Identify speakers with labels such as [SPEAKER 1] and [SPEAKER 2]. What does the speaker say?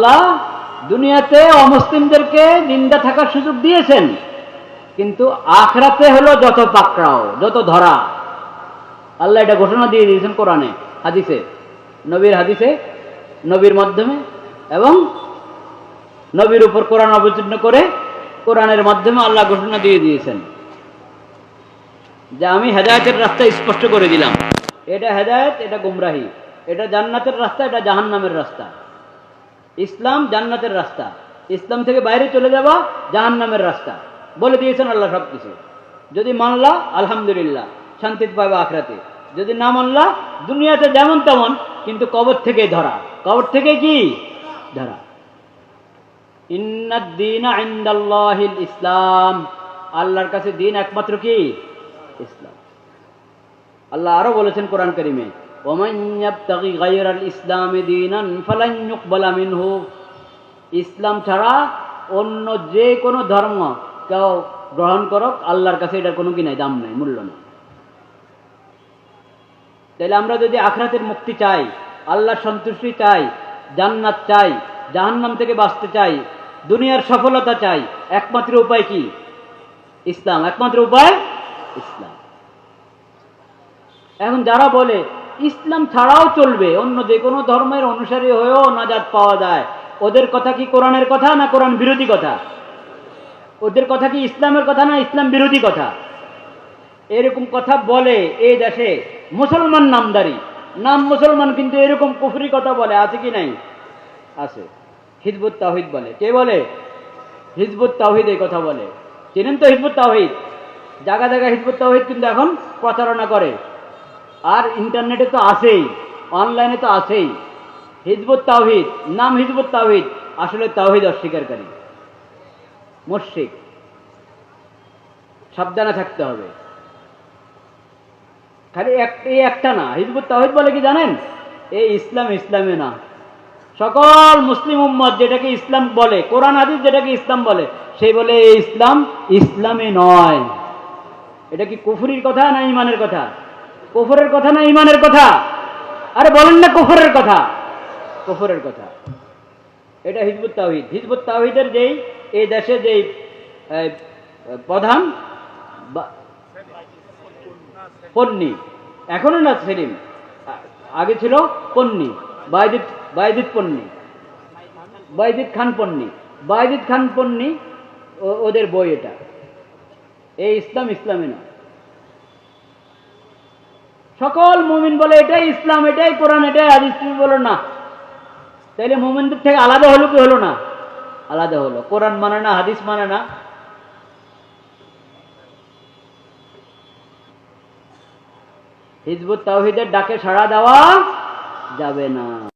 [SPEAKER 1] আল্লাহ দুনিয়াতে অমুসলিমদেরকে নিন্দা থাকার সুযোগ দিয়েছেন। কিন্তু আখরাতে হলো যত পাকড়াও, যত ধরা। আল্লাহ এটা ঘোষণা দিয়ে দিয়েছেন কোরআনে, হাদিসে, নবীর হাদিসে, নবীর মাধ্যমে এবং নবীর উপর কোরআন অবতীর্ণ করে কোরআনের মাধ্যমে আল্লাহ ঘোষণা দিয়ে দিয়েছেন। যে আমি হেদায়তের রাস্তা স্পষ্ট করে দিলাম। এটা হেদায়েত, এটা গুমরাহি। এটা জান্নাতের রাস্তা, এটা জাহান্নামের রাস্তা। ইসলাম জান্নাতের রাস্তা। ইসলাম থেকে বাইরে চলে যাওয়া জাহান্নামের রাস্তা। বলে দিয়েছেন আল্লাহ সব কিছু যদি মানলা, আলহামদুলিল্লাহ শান্তিতে পাবে আখরাতে। যদি না মানলা, দুনিয়াতে যেমন তেমন, কিন্তু কবর থেকে ধরা। কবর থেকে কি? ধরা। ইসলাম। আল্লাহর কাছে দিন একমাত্র কি? ইসলাম। আল্লাহ আরও বলেছেন কোরআন করিমে ইসলাম ছাড়া অন্য যে কোনো ধর্ম কেউ গ্রহণ করক, আল্লাহর কাছে এটার কোনো কি নাই, দাম নাই, মূল্য নেই। তাহলে আমরা যদি আখরাতের মুক্তি চাই আল্লাহর সন্তুষ্টি চাই, জান্নাত চাই, জাহান্নাম থেকে বাঁচতে চাই, দুনিয়ার সফলতা চাই, একমাত্র উপায় কি? ইসলাম। একমাত্র উপায় ইসলাম। এখন যারা বলে ইসলাম ছাড়াও চলবে। অন্য যে কোনো ধর্মের অনুসারী হয়েও নাজাদ পাওয়া যায়। ওদের কথা কি কোরআনের কথা না কোরআন বিরোধী কথা? ওদের কথা কি ইসলামের কথা না ইসলাম বিরোধী কথা? এরকম কথা বলে এই দেশে মুসলমান নামদারি। নাম মুসলমান কিন্তু এরকম কুফরি কথা বলে, আছে কি নাই? আছে। হিজবুত তাহিদ বলে। কে বলে? হিজবুত তাহিদ এই কথা বলে। চেনেন তো হিজবুত তাহিদ জায়গা জায়গায় হিজবুত তাহিদ কিন্তু এখন প্রচারণা করে। আর ইন্টারনেটে তো আছেই, অনলাইনে তো আছেই। হিজবুত তাওহিদ, নাম হিজবুত তাওহিদ, আসলে তাওহিদ অস্বীকারী। মুশরিক, সাবধানে থাকতে হবে। খালি এক, এই একটা না, হিজবুত তাওহিদ বলে কি জানেন? এই ইসলাম ইসলামে না। সকল মুসলিম উম্মত যেটাকে ইসলাম বলে, কোরআন, হাদিস যেটাকে ইসলাম বলে, সেই বলে এই ইসলাম ইসলামে নয়। এটা কি কুফুরির কথা না ইমানের কথা? কুফরের কথা না ইমানের কথা? আরে বলেন না কুফরের কথা। কুফরের কথা। এটা হিজবুত তাহিদ হিজবুত তাহিদের যেই, এই দেশে যেই প্রধান পন্নী। এখনও না সেলিম। আগে ছিল পন্নি। বাইদিত বাইদিত পন্নি। বাইদিত খান পন্নি। বাইদিত খান পন্নী ওদের বই এটা। এই ইসলাম ইসলামে না। সকল মুমিন বলে, এটাই ইসলাম, এটাই কোরআন, এটাই হাদিস, তুমি বলো না। তাইলে মুমিনদের থেকে আলাদা হলো কি হলো না? আলাদা হলো। কোরআন মানে না, হাদিস মানে না। হিজবুত তাওহিদের ডাকে সাড়া দেওয়া যাবে না।